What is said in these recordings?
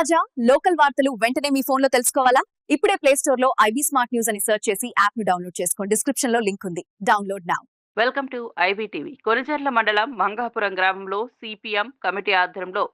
తాజా లోకల్ వార్తలు వెంటనే మీ ఫోన్లో తెలుసుకోవాలా? ఇప్పుడే ప్లే స్టోర్లో ఐబీ స్మార్ట్ న్యూస్ అని సెర్చ్ చేసి యాప్ను డౌన్లోడ్ చేసుకోండి. డిస్క్రిప్షన్లో లింక్ ఉంది. Download now welcome to IBTV Konajerla మండలం మంగాపురం గ్రామంలో సిపిఎం కమిటీ ఆధ్వర్యంలో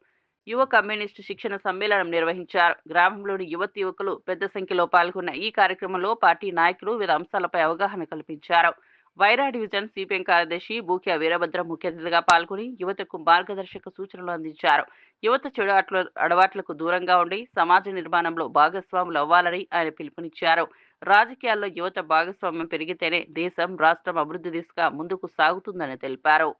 యువ కమ్యూనిస్టు శిక్షణ సమ్మేళనం నిర్వహించారు. గ్రామంలోని యువతి యువకులు పెద్ద సంఖ్యలో పాల్గొన్న ఈ కార్యక్రమంలో పార్టీ నాయకులు వివిధ అంశాలపై అవగాహన కల్పించారు. వైరా డివిజన్ సిపిఎం కార్యదర్శి బూక్యా వీరభద్ర ముఖ్య అతిథిగా పాల్గొని యువతకు మార్గదర్శక సూచనలు అందించారు. యువత చెడు అట్ల అడవాట్లకు దూరంగా ఉండి సమాజ నిర్మాణంలో భాగస్వాములు అవ్వాలని ఆయన పిలుపునిచ్చారు. రాజకీయాల్లో యువత భాగస్వామ్యం పెరిగితేనే దేశం రాష్ట్రం అభివృద్ధి దిశగా ముందుకు సాగుతుందని తెలిపారు.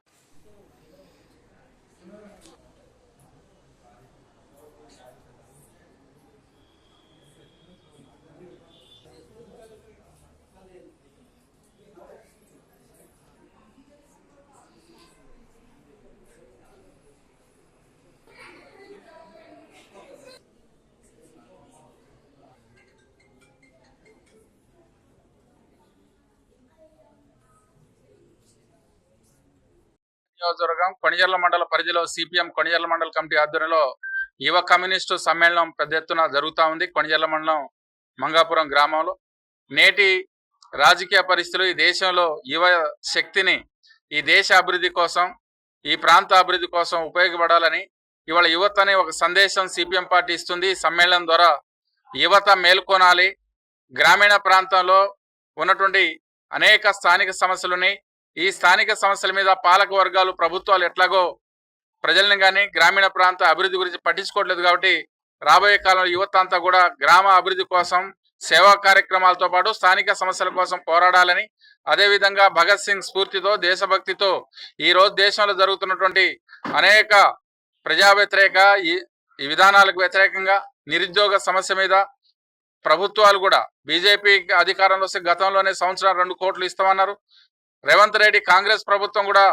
నియోజకవర్గం కొణిజర్ల మండల పరిధిలో సిపిఎం కొణిజర్ల మండల కమిటీ ఆధ్వర్యంలో యువ కమ్యూనిస్టు సమ్మేళనం పెద్ద ఎత్తున జరుగుతూ ఉంది. కొణిజర్ల మండలం మంగాపురం గ్రామంలో. నేటి రాజకీయ పరిస్థితులు ఈ దేశంలో యువ శక్తిని ఈ దేశ అభివృద్ధి కోసం ఈ ప్రాంత అభివృద్ధి కోసం ఉపయోగపడాలని ఇవాళ యువత అనే ఒక సందేశం సిపిఎం పార్టీ ఇస్తుంది. సమ్మేళనం ద్వారా యువత మేల్కొనాలి. గ్రామీణ ప్రాంతంలో ఉన్నటువంటి అనేక స్థానిక సమస్యలున్నాయి. ఈ స్థానిక సమస్యల మీద పాలక వర్గాలు ప్రభుత్వాలు ఎట్లాగో ప్రజల్ని కానీ గ్రామీణ ప్రాంత అభివృద్ధి గురించి పట్టించుకోవట్లేదు కాబట్టి రాబోయే కాలంలో యువత అంతా కూడా గ్రామ అభివృద్ధి కోసం సేవా కార్యక్రమాలతో పాటు స్థానిక సమస్యల కోసం పోరాడాలని అదేవిధంగా భగత్ సింగ్ స్ఫూర్తితో దేశభక్తితో ఈ రోజు దేశంలో జరుగుతున్నటువంటి అనేక ప్రజా వ్యతిరేక ఈ ఈ విధానాలకు వ్యతిరేకంగా నిరుద్యోగ సమస్య మీద ప్రభుత్వాలు కూడా బీజేపీ అధికారంలో వస్తే గతంలోనే సంవత్సరం రెండు కోట్లు ఇస్తామన్నారు. రేవంత్ రెడ్డి కాంగ్రెస్ ప్రభుత్వం కూడా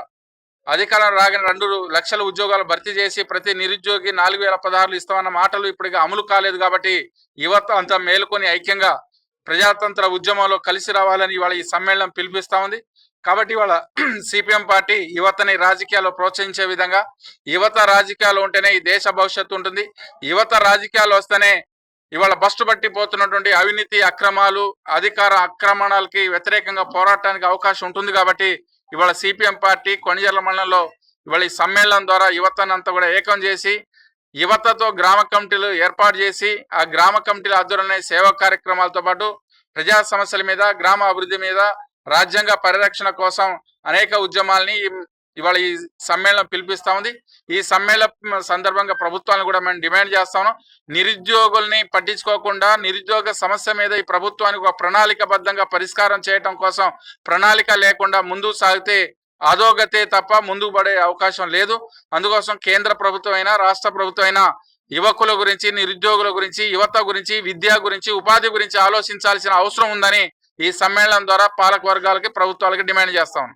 అధికారం రాగిన రెండు లక్షల ఉద్యోగాలు భర్తీ చేసి ప్రతి నిరుద్యోగి నాలుగు వేల పదహారులు ఇస్తామన్న మాటలు ఇప్పటికి అమలు కాలేదు కాబట్టి యువత అంతా మేలుకొని ఐక్యంగా ప్రజాతంత్ర ఉద్యమంలో కలిసి రావాలని ఇవాళ ఈ సమ్మేళనం పిలిపిస్తా ఉంది. కాబట్టి ఇవాళ సిపిఎం పార్టీ యువతని రాజకీయాల్లో ప్రోత్సహించే విధంగా యువత రాజకీయాలు ఉంటేనే ఈ దేశ భవిష్యత్తు ఉంటుంది. యువత రాజకీయాలు వస్తేనే ఇవాళ బస్టు బట్టి పోతున్నటువంటి అవినీతి అక్రమాలు అధికార ఆక్రమణలకి వ్యతిరేకంగా పోరాటానికి అవకాశం ఉంటుంది కాబట్టి ఇవాళ సిపిఎం పార్టీ కొణిజర్ల మండలంలో ఇవాళ ఈ సమ్మేళనం ద్వారా యువతనంతా కూడా ఏకం చేసి యువతతో గ్రామ కమిటీలు ఏర్పాటు చేసి ఆ గ్రామ కమిటీల ఆధ్వర్యంలో సేవా కార్యక్రమాలతో పాటు ప్రజా సమస్యల మీద గ్రామ అభివృద్ధి మీద రాజ్యాంగ పరిరక్షణ కోసం అనేక ఉద్యమాల్ని ఇవాళ ఈ సమ్మేళనం పిలిపిస్తా ఉంది. ఈ సమ్మేళనం సందర్భంగా ప్రభుత్వాలను కూడా మేము డిమాండ్ చేస్తాము నిరుద్యోగుల్ని పట్టించుకోకుండా నిరుద్యోగ సమస్య మీద ఈ ప్రభుత్వానికి ఒక ప్రణాళికబద్ధంగా పరిష్కారం చేయటం కోసం ప్రణాళిక లేకుండా ముందుకు సాగితే అధోగతే తప్ప ముందుకు పడే అవకాశం లేదు. అందుకోసం కేంద్ర ప్రభుత్వం అయినా రాష్ట్ర ప్రభుత్వం అయినా యువకుల గురించి నిరుద్యోగుల గురించి యువత గురించి విద్య గురించి ఉపాధి గురించి ఆలోచించాల్సిన అవసరం ఉందని ఈ సమ్మేళనం ద్వారా పాలక వర్గాలకి ప్రభుత్వాలకి డిమాండ్ చేస్తాం